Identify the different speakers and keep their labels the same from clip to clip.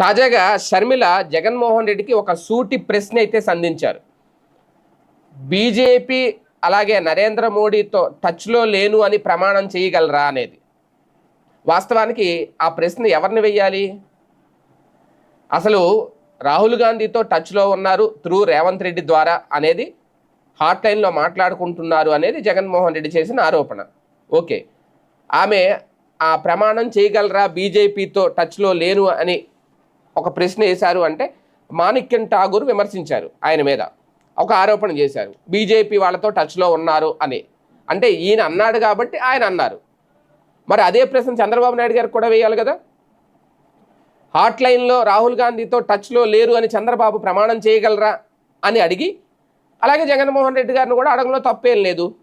Speaker 1: తాజాగా షర్మిల జగన్మోహన్ రెడ్డికి ఒక సూటి ప్రశ్న అయితే సంధించారు. బీజేపీ అలాగే నరేంద్ర మోడీతో టచ్లో లేను అని ప్రమాణం చేయగలరా అనేది. వాస్తవానికి ఆ ప్రశ్న ఎవరిని వెయ్యాలి? అసలు రాహుల్ గాంధీతో టచ్లో ఉన్నారు త్రూ రేవంత్ రెడ్డి ద్వారా అనేది హాట్ లైన్లో మాట్లాడుకుంటున్నారు అనేది జగన్మోహన్ రెడ్డి చేసిన ఆరోపణ. ఓకే. ఆమె ఆ ప్రమాణం చేయగలరా బీజేపీతో టచ్లో లేను అని ఒక ప్రశ్న వేశారు అంటే మాణిక్యం ఠాగూర్ విమర్శించారు ఆయన మీద. ఒక ఆరోపణ చేశారు. బీజేపీ వాళ్ళతో టచ్లో ఉన్నారు అని. అంటే ఈయన అన్నాడు కాబట్టి ఆయన అన్నారు. మరి అదే ప్రశ్న చంద్రబాబు నాయుడు గారికి కూడా వేయాలి కదా? హాట్ లైన్లో రాహుల్ గాంధీతో టచ్లో లేరు అని చంద్రబాబు ప్రమాణం చేయగలరా అని అడిగి అలాగే జగన్మోహన్ రెడ్డి గారిని కూడా అడగడంలో తప్పేం లేదు.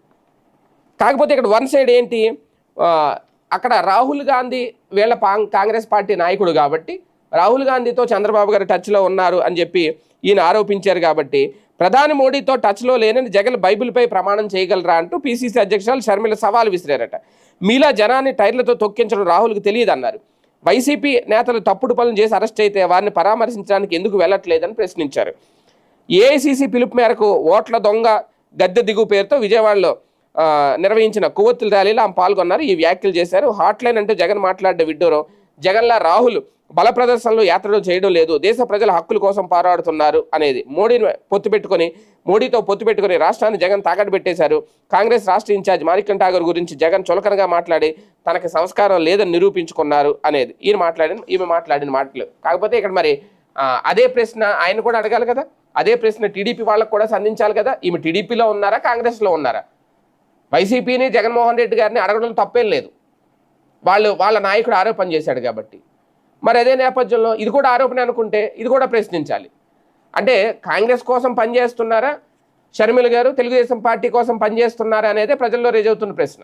Speaker 1: కాకపోతే ఇక్కడ వన్ సైడ్ ఏంటి? అక్కడ రాహుల్ గాంధీ వీళ్ళ పాం- కాంగ్రెస్ పార్టీ నాయకుడు కాబట్టి రాహుల్ గాంధీతో చంద్రబాబు గారు టచ్లో ఉన్నారు అని చెప్పి ఈయన ఆరోపించారు కాబట్టి ప్రధాని మోడీతో టచ్లో లేనని జగన్ బైబిల్పై ప్రమాణం చేయగలరా అంటూ పీసీసీ అధ్యక్షురాలు షర్మిల సవాల్ విసిరారట. మీలా జనాన్ని టైర్లతో తొక్కించడం రాహుల్కి తెలియదు అన్నారు వైసీపీ నేతలు తప్పుడు పనులు చేసి అరెస్ట్ అయితే వారిని పరామర్శించడానికి ఎందుకు వెళ్ళట్లేదని ప్రశ్నించారు. ఏఐసీసీ పిలుపు మేరకు ఓట్ల దొంగ గద్దె దిగు పేరుతో విజయవాడలో నిర్వహించిన కొవ్వొత్తుల ర్యాలీలో ఆమె పాల్గొన్నారు. ఈ వ్యాఖ్యలు చేశారు. హాట్ లైన్ అంటే జగన్ మాట్లాడే విడ్డూరం జగన్లా రాహుల్ బల ప్రదర్శనలు యాత్రలు చేయడం లేదు. దేశ ప్రజల హక్కుల కోసం పోరాడుతున్నారు అనేది మోడీని పొత్తు పెట్టుకొని మోడీతో పొత్తు పెట్టుకుని రాష్ట్రాన్ని జగన్ తాకట్టు పెట్టేశారు. కాంగ్రెస్ రాష్ట్ర ఇన్ఛార్జ్ మాణిక్యం ఠాగూర్ గురించి జగన్ చులకనగా మాట్లాడి తనకి సంస్కారం లేదని నిరూపించుకున్నారు అనేది. ఈయన మాట్లాడిన ఈమె మాట్లాడిన మాటలు. కాకపోతే ఇక్కడ మరి అదే ప్రశ్న ఆయన కూడా అడగాలి కదా? అదే ప్రశ్న టీడీపీ వాళ్ళకు కూడా సంధించాలి కదా? ఈమె టీడీపీలో ఉన్నారా కాంగ్రెస్లో ఉన్నారా? వైసీపీని జగన్మోహన్ రెడ్డి గారిని అడగడం తప్పేం లేదు. వాళ్ళు వాళ్ళ నాయకుడు ఆరోపణ చేశాడు కాబట్టి. మరి అదే నేపథ్యంలో ఇది కూడా ఆరోపణ అనుకుంటే ఇది కూడా ప్రశ్నించాలి. అంటే కాంగ్రెస్ కోసం పనిచేస్తున్నారా? షర్మిల గారు తెలుగుదేశం పార్టీ కోసం పనిచేస్తున్నారా అనేది ప్రజల్లో రేజ్ అవుతున్న ప్రశ్న.